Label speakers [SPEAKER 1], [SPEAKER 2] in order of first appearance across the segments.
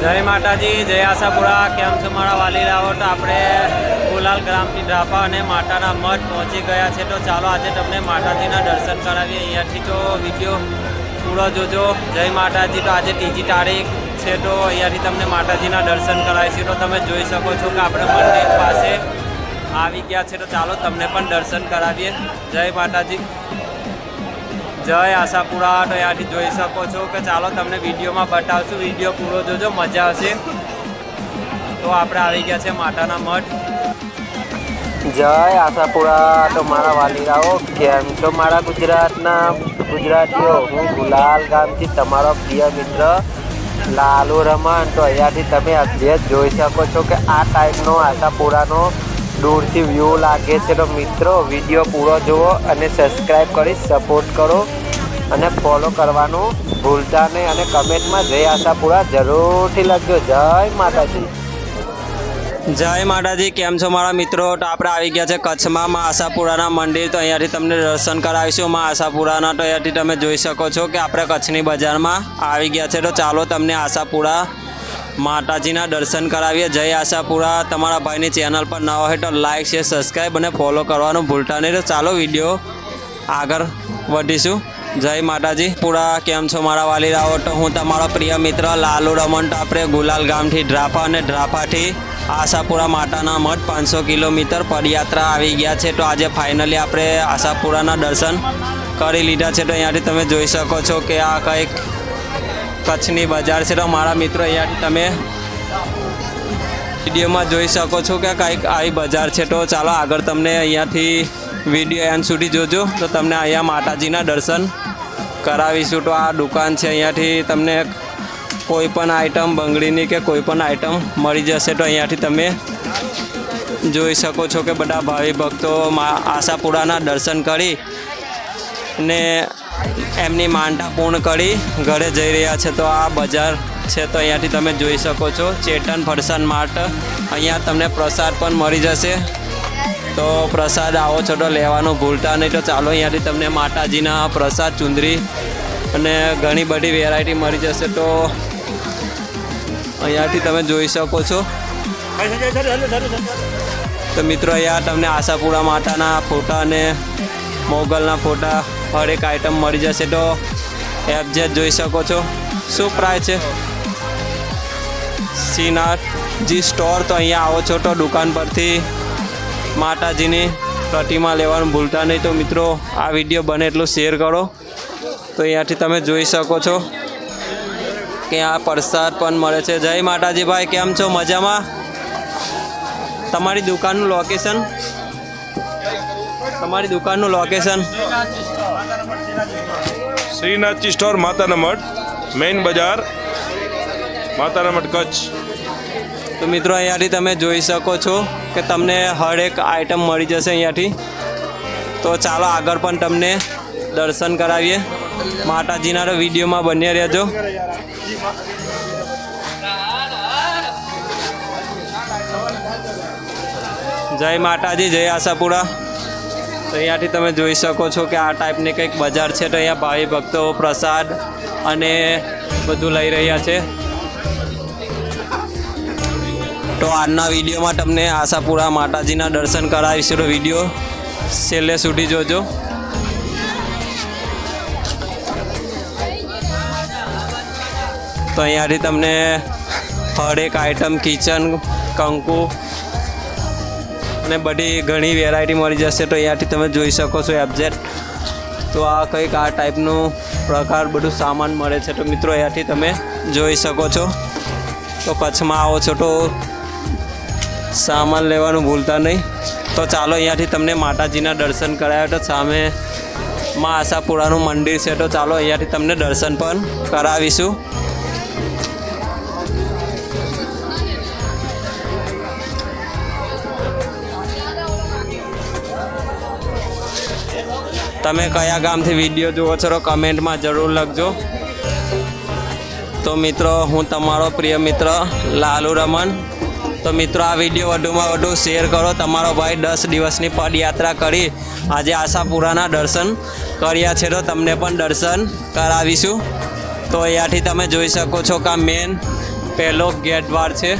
[SPEAKER 1] જય માતાજી, જય આશાપુરા. કેમ છો મારા વાલીરાઓ તો આપણે કુલાલ ગ્રામથી ડ્રાફા અને માતાના મઠ પહોંચી ગયા છે. તો ચાલો આજે તમને માતાજીના દર્શન કરાવીએ. અહીંયાથી તો વીડિયો પૂરો જોજો. જય માતાજી. તો આજે ત્રીજી તારીખ છે, તો અહીંયાથી તમને માતાજીના દર્શન કરાવીશું. તો તમે જોઈ શકો છો કે આપણે મંદિર પાસે આવી ગયા છે. તો ચાલો તમને પણ દર્શન કરાવીએ. જય માતાજી. જય આશાપુરા તો અહીંયાથી જોઈ શકો છો કે ચાલો તમને વિડીયોમાં બતાવશું. વીડિયો પૂરો જોજો, મજા આવશે. તો આપણે આવી ગયા છે માતાના મઠ.
[SPEAKER 2] જય આશાપુરા તો મારા વાલીરાઓ, કેમ છો મારા ગુજરાતના ગુજરાતીઓ? હું ગુલાલ ગામથી તમારો પ્રિય મિત્ર લાલુ રમણ. તો અહીંયાથી તમે જે જોઈ શકો છો કે આ ટાઈપનો આશાપુરાનો દૂરથી વ્યૂ લાગે છે તો મિત્રો વીડિયો પૂરો જુઓ અને સબસ્ક્રાઈબ કરી સપોર્ટ કરો અને ફોલો કરવાનું ભૂલતા નહીં અને કમેન્ટમાં જય આશાપુરા જરૂરથી લખજો. જય માતાજી.
[SPEAKER 1] જય માતાજી, કેમ છો મારા મિત્રો? તો આપણે આવી ગયા છે કચ્છમાં માં આશાપુરાના મંદિર. તો અહીંયાથી તમને દર્શન કરાવીશું માં આશાપુરાના. તો અહીંયાથી તમે જોઈ શકો છો કે આપણે કચ્છની બજારમાં આવી ગયા છે. તો ચાલો તમને આશાપુરા માતાજીના દર્શન કરાવીએ. જય આશાપુરા. તમારા ભાઈની ચેનલ પર ન હોય તો લાઇક શેર સબસ્ક્રાઈબ અને ફોલો કરવાનું ભૂલતા નહીં. તો ચાલો વીડિયો આગળ વધીશું. જય માતાજી. પૂરા, કેમ છો મારા વાલીરાઓ તો હું તમારો પ્રિય મિત્ર લાલુ રમણ ટાપરે, ગુલાલ ગામથી ડ્રાફા અને ડ્રાફાથી આશાપુરા માતાના મઠ પાંચસો કિલોમીટર પદયાત્રા આવી ગયા છે. તો આજે ફાઇનલી આપણે આશાપુરાના દર્શન કરી લીધા છે. તો અહીંયાથી તમે જોઈ શકો છો કે આ કંઈક કચ્છની બજાર છે. તો મારા મિત્રો અહીંયાથી તમે વિડીયોમાં જોઈ શકો છો કે કંઈક આવી બજાર છે. તો ચાલો આગળ તમને અહીંયાથી વીડિયો એન્ડ સુધી જોજો. તો તમને અહીંયા માતાજીના દર્શન કરાવીશું. તો આ દુકાન છે અહીંયાથી તમને કોઈ પણ આઈટમ બંગડીની કે કોઈ પણ આઈટમ મળી જશે. તો અહીંયાથી તમે જોઈ શકો છો કે બધા ભાવિ ભક્તો આશાપુરાના દર્શન કરી ને એમની માનતા પૂર્ણ કરી ઘરે જઈ રહ્યા છે. તો આ બજાર છે તો અહીંયાથી તમે જોઈ શકો છો. ચેતન ફરસાણ માર્ટ. અહીંયા તમને પ્રસાદ પણ મળી જશે. તો પ્રસાદ આવો છો તો લેવાનું ભૂલતા નહીં. તો ચાલો અહીંયાથી તમને માતાજીના પ્રસાદ, ચુંદરી અને ઘણી બધી વેરાયટી મળી જશે. તો અહીંયાથી તમે જોઈ શકો છો. તો મિત્રો, અહીંયા તમને આશાપુરા માતાના ફોટા અને મોગલના ફોટા હરેક આઈટમ મળી જશે તો એફજેડ જોઈ શકો છો. શું પ્રાઇસ છે? શ્રીનાથજી સ્ટોર તો અહીંયા આવો છો તો દુકાન પરથી માતાજીની પ્રતિમા લેવાનું ભૂલતા નહીં તો મિત્રો, આ વીડિયો બને એટલું શેર કરો. તો અહીંયાથી તમે જોઈ શકો છો કે આ પ્રસાદ પણ મળે છે. જય માતાજી ભાઈ કેમ છો? મજામાં? તમારી દુકાનનું લોકેશન તમારી દુકાનનું લોકેશન
[SPEAKER 3] શ્રીનાથજી સ્ટોર, માતાના મઠ, મેઇન બજાર, માતાના મઠ, કચ્છ.
[SPEAKER 1] તો મિત્રો, અહીંયાથી તમે જોઈ શકો છો કે તમને હર એક આઈટમ મળી જશે અહીંયાથી. તો ચાલો આગળ પણ તમને દર્શન કરાવીએ. માતાજીના વિડીયોમાં બન્યા રહેજો. જય માતાજી, જય આશાપુરા. તો અહીંયાથી તમે જોઈ શકો છો કે આ ટાઈપની કંઈક બજાર છે તો અહીંયા ભાવિ ભક્તો પ્રસાદ અને બધું લઈ રહ્યા છે. તો આજના વિડીયોમાં તમને આશાપુરા માતાજીના દર્શન કરાવીશું. તો વીડિયો છેલ્લે સુધી જોજો. તો અહીંયાથી તમને હર એક આઈટમ કિચન કંકુ અને બધી ઘણી વેરાયટી મળી જશે તો અહીંયાથી તમે જોઈ શકો છો એબજેટ તો આ કંઈક આ ટાઈપનું પ્રકાર બધું સામાન મળે છે. તો મિત્રો અહીંયાથી તમે જોઈ શકો છો. તો કચ્છમાં આવો છો તો સામાન લેવાનું ભૂલતા નહીં. તો ચાલો અહીંયાથી તમને માતાજીના દર્શન કરાવ્યા તો સામે માં આશાપુરાનું મંદિર છે. તો ચાલો અહીંયાથી તમને દર્શન પણ કરાવીશું. તમે કયા ગામથી વીડિયો જુઓ છો કમેન્ટમાં જરૂર લખજો. તો મિત્રો, હું તમારો પ્રિય મિત્ર લાલુ રમન તો મિત્રો, આ વીડિયો વધુમાં વધુ શેર કરો. તમારો ભાઈ દસ દિવસની પદયાત્રા કરી આજે આશાપુરાના દર્શન કર્યા છે તો તમને પણ દર્શન કરાવીશું. તો અહીંયાથી તમે જોઈ શકો છો કે આ મેન પહેલો ગેટ દ્વાર છે.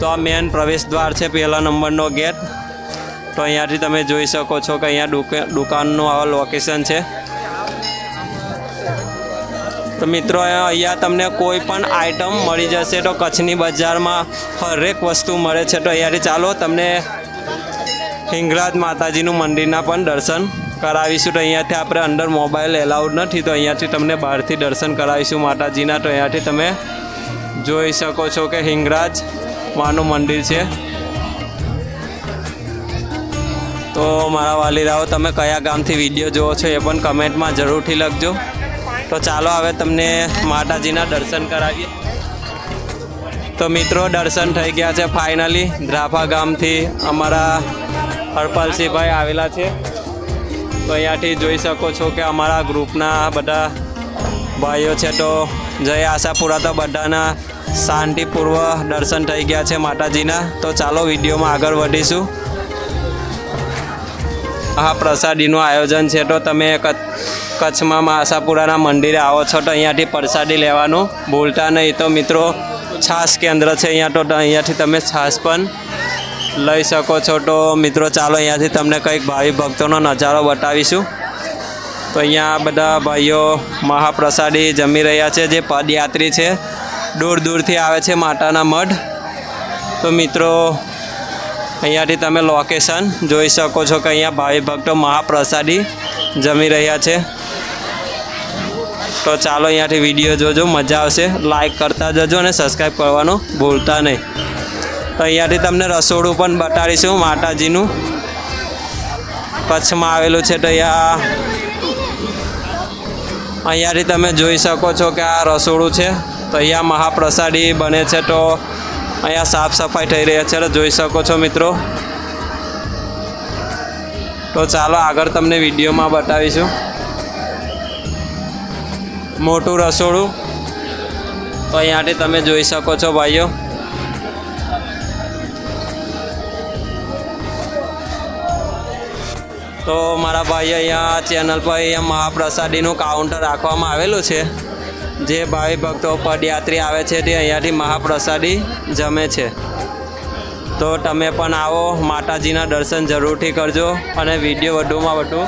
[SPEAKER 1] તો આ મેન પ્રવેશ દ્વાર છે, પહેલા નંબરનો ગેટ. તો અહીંયાથી તમે જોઈ શકો છો કે અહીંયા દુકા- દુકાનનું આ લોકેશન છે. તો મિત્રો, અહીંયા તમને કોઈ પણ આઈટમ મળી જશે તો કચ્છની બજારમાં હરેક વસ્તુ મળે છે. તો અહીંયાથી ચાલો તમને હિંગરાજ માતાજીનું મંદિરના પણ દર્શન કરાવીશું. તો અહીંયાથી આપણે અંદર મોબાઈલ એલાઉડ નથી, તો અહીંયાથી તમને બહારથી દર્શન કરાવીશું માતાજીના. તો અહીંયાથી તમે જોઈ શકો છો કે હિંગરાજ માનું મંદિર છે. તો મારા વાલીરાઓ, તમે કયા ગામથી વીડિયો જુઓ છો એ પણ કમેન્ટમાં જરૂરથી લખજો. તો ચાલો હવે તમને માતાજીના દર્શન કરાવીએ. તો મિત્રો, દર્શન થઈ ગયા છે ફાઇનલી. ધ્રાફા ગામથી અમારા હરપાલસિંહભાઈ આવેલા છે. તો અહીંયાથી જોઈ શકો છો કે અમારા ગ્રુપના બધા ભાઈઓ છે. તો જય આશાપુરા તો બધાના શાંતિપૂર્વક દર્શન થઈ ગયા છે માતાજીના. તો ચાલો વિડીયોમાં આગળ વધીશું. આ પ્રસાદીનું આયોજન છે. તો તમે કચ્છ- કચ્છમાં મા મંદિરે આવો છો તો અહીંયાથી પ્રસાદી લેવાનું. ભૂલતા નહીં તો મિત્રો, છાશ કેન્દ્ર છે અહીંયા, તો અહીંયાથી તમે છાશ પણ લઈ શકો છો. તો મિત્રો, ચાલો અહીંયાથી તમને કંઈક ભાવિ ભક્તોનો નજારો બતાવીશું. તો અહીંયા બધા ભાઈઓ મહાપ્રસાદી જમી રહ્યા છે, જે પદયાત્રી છે. દૂર દૂરથી આવે છે માતાના મઢ. તો મિત્રો અહીંયાથી તમે લોકેશન જોઈ શકો છો કે અહીંયા ભાવિ ભક્તો મહાપ્રસાદી જમી રહ્યા છે. તો ચાલો અહીંયાથી વીડિયો જોજો, મજા આવશે. લાઇક કરતા જજો અને સબસ્ક્રાઈબ કરવાનું ભૂલતા નહીં. તો અહીંયાથી તમને રસોડું પણ બતાડીશું માતાજીનું. કચ્છમાં આવેલું છે તો અહીંયા અહીંયાથી તમે જોઈ શકો છો કે આ રસોડું છે. તો અહીંયા મહાપ્રસાદી બને છે તો અહીંયા સાફ સફાઈ થઈ રહ્યા છે જોઈ શકો છો મિત્રો. તો ચાલો આગળ તમને વિડીયોમાં બતાવીશું. મોટું રસોડું. તો અહીંયાથી તમે જોઈ શકો છો ભાઈઓ. તો મારા ભાઈ અહીંયા ચેનલ પર અહીંયા મહાપ્રસાદીનું કાઉન્ટર રાખવામાં આવેલું છે. જે ભાવિ ભક્તો પદયાત્રી આવે છે તે અહીંયાથી મહાપ્રસાદી જમે છે. તો તમે પણ આવો, માતાજીના દર્શન જરૂરથી કરજો અને વીડિયો વધુમાં વધુ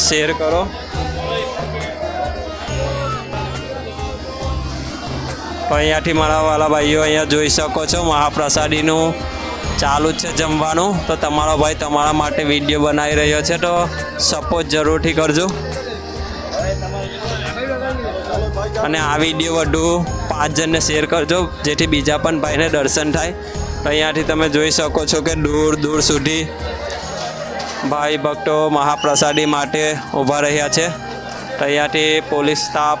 [SPEAKER 1] શેર કરો. અહીંયાથી મારા વાલા ભાઈઓ અહીંયા જોઈ શકો છો મહાપ્રસાદીનું ચાલુ જ છે જમવાનું. તો તમારો ભાઈ તમારા માટે વીડિયો બનાવી રહ્યો છે, તો સપોર્ટ જરૂરથી કરજો. અને આ વીડિયો વધુ પાંચ જણને શેર કરજો, જેથી બીજા પણ ભાઈને દર્શન થાય. અહીંયાથી તમે જોઈ શકો છો કે દૂર દૂર સુધી ભાઈ ભક્તો મહાપ્રસાદી માટે ઊભા રહ્યા છે. અહીંયાથી પોલીસ સ્ટાફ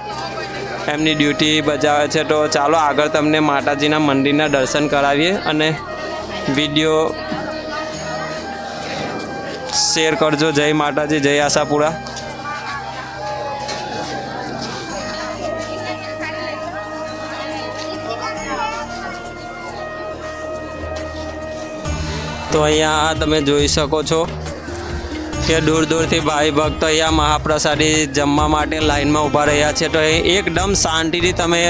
[SPEAKER 1] એમની ડ્યુટી બજાવે છે. તો ચાલો આગળ તમને માતાજીના મંદિરના દર્શન કરાવીએ અને વીડિયો શેર કરજો. જય માતાજી, જય આશાપુરા. તો અહીંયા તમે જોઈ શકો છો કે દૂર દૂરથી ભાઈ ભક્તો અહીંયા મહાપ્રસાદી જમવા માટે લાઈનમાં ઊભા રહ્યા છે. તો એકદમ શાંતિથી તમે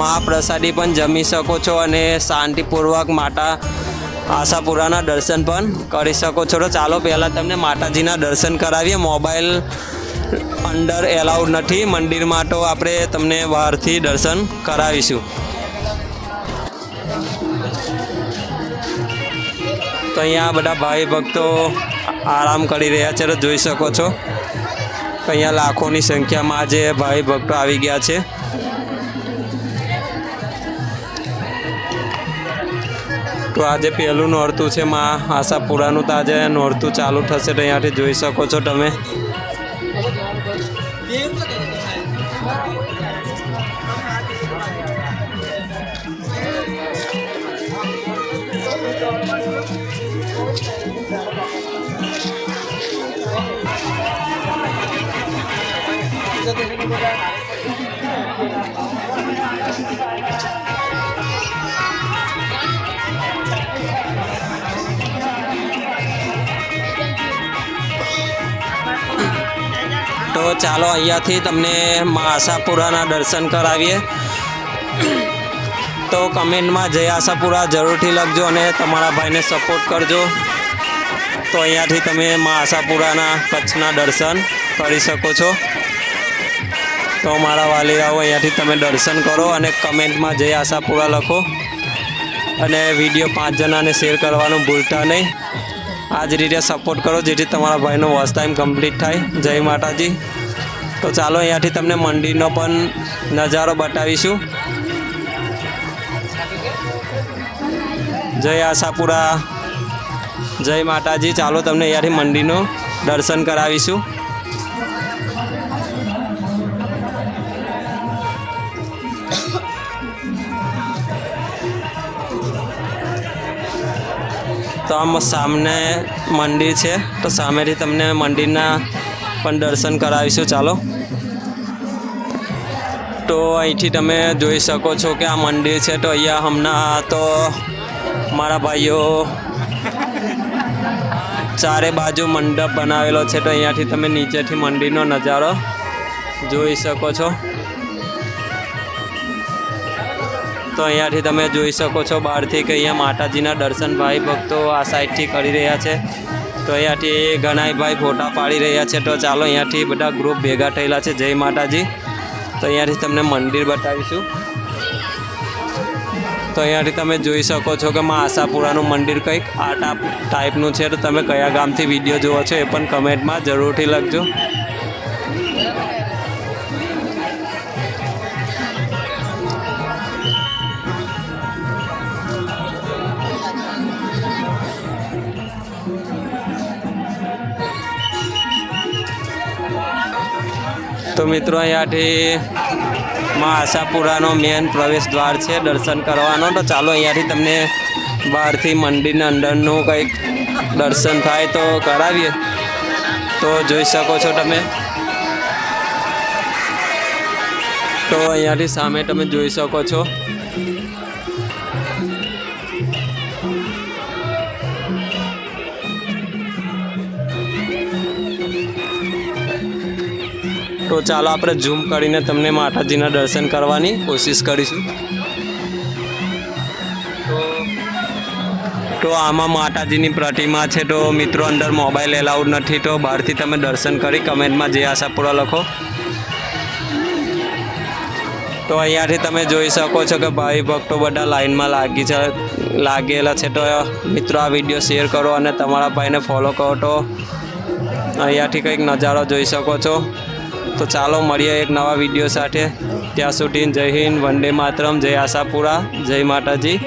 [SPEAKER 1] મહાપ્રસાદી પણ જમી શકો છો અને શાંતિપૂર્વક માતા આશાપુરાના દર્શન પણ કરી શકો છો. તો ચાલો પહેલાં તમને માતાજીના દર્શન કરાવીએ. મોબાઈલ અંડર એલાઉડ નથી. મંદિરમાં તો આપણે તમને બહારથી દર્શન કરાવીશું. તો અહીંયા બધા ભાઈ ભક્તો આરામ કરી રહ્યા છે જોઈ શકો છો. અહીંયા લાખોની સંખ્યામાં આજે ભાઈ ભક્તો આવી ગયા છે. તો આજે પહેલું નોરતું છે, માં આશાપુરાનું, તો આજે નોરતું ચાલુ થશે તો અહીંયાથી જોઈ શકો છો તમે. તો ચાલો અહીંયાથી તમને મા આશાપુરાના દર્શન કરાવીએ. તો કમેન્ટમાં જય આશાપુરા જરૂરથી લખજો અને તમારા ભાઈને સપોર્ટ કરજો. તો અહીંયાથી તમે મા આશાપુરાના કચ્છના દર્શન કરી શકો છો. તો મારા વાલીરાઓ, અહીંયાથી તમે દર્શન કરો અને કમેન્ટમાં જય આશાપુરા લખો. અને વીડિયો પાંચ જણાને શેર કરવાનું ભૂલતા નહીં. આ જ રીતે સપોર્ટ કરો જેથી તમારા ભાઈનો વોચ ટાઈમ કમ્પ્લીટ થાય. જય માતાજી. તો ચાલો અહીંયાથી તમને મંદિરનો પણ નજારો બતાવીશું. જય આશાપુરા. જય માતાજી. ચાલો તમને અહીંયાથી મંદિરનું દર્શન કરાવીશું. તો આમ સામને મંદિર છે. તો સામેથી તમને મંદિરના પણ દર્શન કરાવીશું. ચાલો. તો અહીંથી તમે જોઈ શકો છો કે આ મંદિર છે. તો અહીંયા હમણાં તો મારા ભાઈઓ, ચારે બાજુ મંડપ બનાવેલો છે તો અહીંયાથી તમે નીચેથી મંદિરનો નજારો જોઈ શકો છો. તો અહીંયાથી તમે જોઈ શકો છો બહારથી કે અહીંયા માતાજીના દર્શન ભાઈ ભક્તો આ સાઈડથી કરી રહ્યા છે. તો અહીંયાથી ઘણાય ભાઈ ફોટા પાડી રહ્યા છે. તો ચાલો અહીંયાથી બધા ગ્રુપ ભેગા થયેલા છે. જય માતાજી. તો અહીંયાથી તમને મંદિર બતાવીશું. તો અહીંયાથી તમે જોઈ શકો છો કે માં આશાપુરાનું મંદિર કંઈક આ ટાપ ટાઈપનું છે. તો તમે કયા ગામથી વીડિયો જુઓ છો એ પણ કમેન્ટમાં જરૂરથી લખજો. તો મિત્રો અહીંયાથી માં આશાપુરાનો મેન પ્રવેશ દ્વાર છે, દર્શન કરવાનો. તો ચાલો અહીંયાથી તમને બહારથી મંદિરના અંદરનું કંઈક દર્શન થાય તો કરાવીએ. તો જોઈ શકો છો તમે. તો અહીંયાથી સામે તમે જોઈ શકો છો. તો ચાલો આપણે ઝૂમ કરીને તમને માતાજીના દર્શન કરવાની કોશિશ કરીશું. તો આમાં માતાજીની પ્રતિમા છે, તો મિત્રો અંદર મોબાઈલ એલાઉડ નથી, તો બહારથી તમે દર્શન કરી કમેન્ટમાં જે આશાપુરા લખો. તો અહીંયાથી તમે જોઈ શકો છો કે ભાઈ ભક્તો બધા લાઈનમાં લાગી છે, લાગેલા છે. તો મિત્રો આ વીડિયો શેર કરો અને તમારા ભાઈને ફોલો કરો તો અહીંયાથી કંઈક નજારો જોઈ શકો છો. તો ચાલો મળીએ એક નવા વીડિયો સાથે. ત્યાં સુધી જય હિન્દ, વંદે માતરમ, જય આશાપુરા, જય માતાજી.